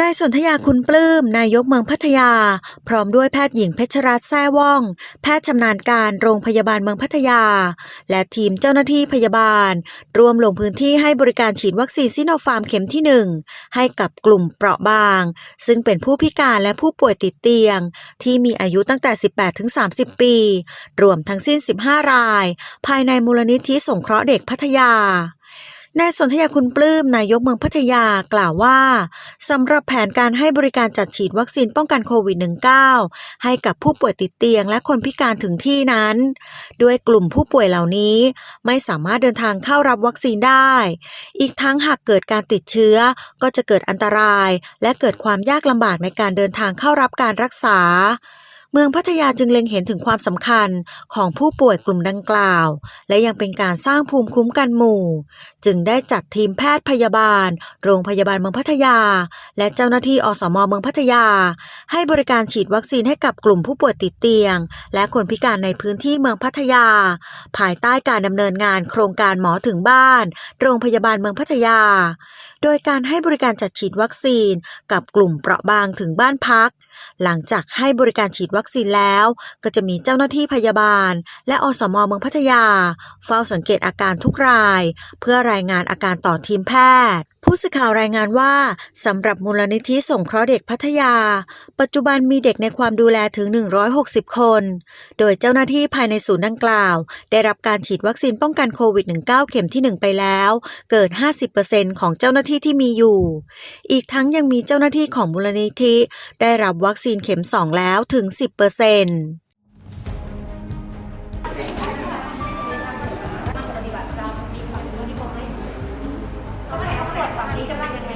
นายสนธยาคุณปลื้ม นายกเมืองพัทยา พร้อมด้วยแพทย์หญิงเพชรรัตน์แซ่ว่อง แพทย์ชำนาญการโรงพยาบาลเมืองพัทยา และทีมเจ้าหน้าที่พยาบาลรวมลงพื้นที่ให้บริการฉีดวัคซีนซิโนฟาร์มเข็มที่ 1 ให้กับกลุ่มเปราะบาง ซึ่งเป็นผู้พิการและผู้ป่วยติดเตียง ที่มีอายุตั้งแต่ 18 ถึง 30 ปี รวมทั้งสิ้น 15 ราย ภายในมูลนิธิสงเคราะห์เด็กพัทยา นายสนธยาคุณปลื้มนายกเมืองพัทยากล่าวว่าสำหรับแผนการให้บริการจัดฉีดวัคซีนป้องกันโควิด -19 ให้กับผู้ป่วยติดเตียงและคนพิการถึงที่นั้น ด้วยกลุ่มผู้ป่วยเหล่านี้ไม่สามารถเดินทางเข้ารับวัคซีนได้ อีกทั้งหากเกิดการติดเชื้อก็จะเกิดอันตราย และเกิดความยากลำบากในการเดินทางเข้ารับการรักษา เมืองพัทยาจึงเล็งเห็นถึงความสำคัญของผู้ป่วยกลุ่มดังกล่าว และยังเป็นการสร้างภูมิคุ้มกันหมู่ จึงได้จัดทีมแพทย์พยาบาล โรงพยาบาลเมืองพัทยา และเจ้าหน้าที่อสมเมืองพัทยา ให้บริการฉีดวัคซีนให้กับกลุ่มผู้ป่วยติดเตียง และคนพิการในพื้นที่เมืองพัทยา ภายใต้การดำเนินงานโครงการหมอถึงบ้าน โรงพยาบาลเมืองพัทยา โดยการให้บริการจัดฉีดวัคซีนกับกลุ่มเปราะบางถึงบ้านพัก หลังจากให้บริการฉีดวัคซีนแล้ว ก็จะมีเจ้าหน้าที่พยาบาล และอสมเมืองพัทยา เฝ้าสังเกตอาการทุกราย เพื่อรายงานอาการต่อทีมแพทย์ ผู้สื่อข่าวรายงานว่าสำหรับมูลนิธิส่งเคราะห์เด็กพัทยา ปัจจุบันมีเด็กในความดูแลถึง 160 คน โดยเจ้าหน้าที่ภายในศูนย์ดังกล่าว ได้รับการฉีดวัคซีนป้องกันโควิด -19 เข็มที่ 1 ไปแล้ว เกิน 50%ของเจ้าหน้าที่ที่มีอยู่ อีกทั้งยังมีเจ้าหน้าที่ของมูลนิธิ ได้รับวัคซีนเข็ม 2 แล้วถึง 10% นี้จะเป็นยังไง